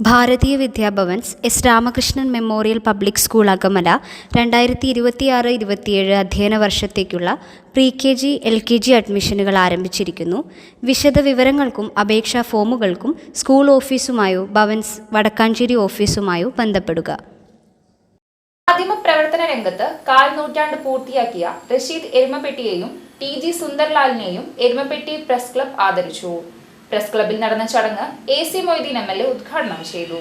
Bharatiya Vidya Bhavans S Ramakrishnan memorial public school Akamala രണ്ടായിരത്തി ഇരുപത്തിയാറ് ഇരുപത്തിയേഴ് അധ്യയന വർഷത്തേക്കുള്ള pre K G L K G അഡ്മിഷനുകൾ ആരംഭിച്ചിരിക്കുന്നു. വിശദ വിവരങ്ങൾക്കും അപേക്ഷാ ഫോമുകൾക്കും സ്കൂൾ ഓഫീസുമായോ ഭവൻസ് വടക്കാഞ്ചേരി ഓഫീസുമായോ ബന്ധപ്പെടുക. മാധ്യമ പ്രവർത്തന രംഗത്ത് കാൽ നൂറ്റാണ്ട് പൂർത്തിയാക്കിയ റഷീദ് എരുമപ്പെട്ടിയെയും ടി ജി സുന്ദർലാലിനെയും എരുമപ്പെട്ടി പ്രസ് ക്ലബ് ആദരിച്ചു. പ്രസ് ക്ലബിൽ നടന്ന ചടങ്ങ് A C Moideen M L A ഉദ്ഘാടനം ചെയ്തു.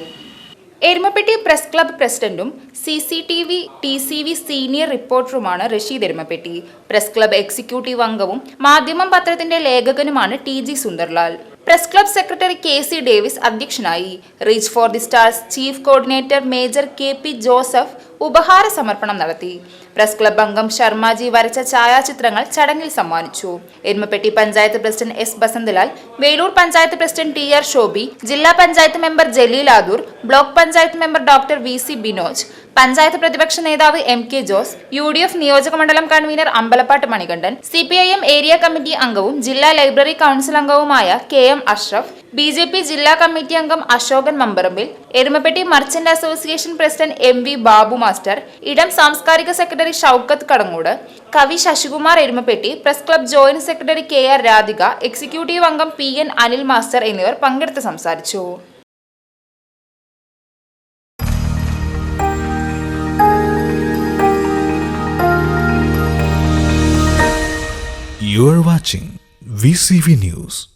എരുമപ്പെട്ടി പ്രസ് ക്ലബ് പ്രസിഡന്റും C C T V T C V senior റിപ്പോർട്ടറുമാണ് Rasheed Erumapetty. Press club executive അംഗവും മാധ്യമം പത്രത്തിന്റെ ലേഖകനുമാണ് T G Sundarlal. Press club secretary K C Davis അധ്യക്ഷനായി. Reach for the stars chief coordinator major K P Joseph ഉപഹാര സമർപ്പണം നടത്തി. Press club അംഗം ശർമ്മജി വരച്ച ഛായാചിത്രങ്ങൾ ചടങ്ങിൽ സമ്മാനിച്ചു. Erumappetty panchayat president S Basanthalal Velur panchayat president T R Shobi ജില്ലാ panchayat member Jaleel Adoor block panchayat member doctor V C Binoj panchayat പ്രതിപക്ഷ നേതാവ് M K Jose U D F നിയോജക മണ്ഡലം convener Ambalappattu Manikandan C P I M area committee അംഗവും ജില്ലാ library council അംഗവുമായ K M Ashraf B J P ജില്ലാ committee അംഗം Asokan Mambarambil Erumappetty merchant association president M V Babu master Idam സാംസ്കാരിക secretary Shoukath Kadangode കവി Sasikumar Erumappetty press club joint secretary K R Radhika executive അംഗം P N Anil master എന്നിവർ പങ്കെടുത്ത് സംസാരിച്ചു You are watching VCV News.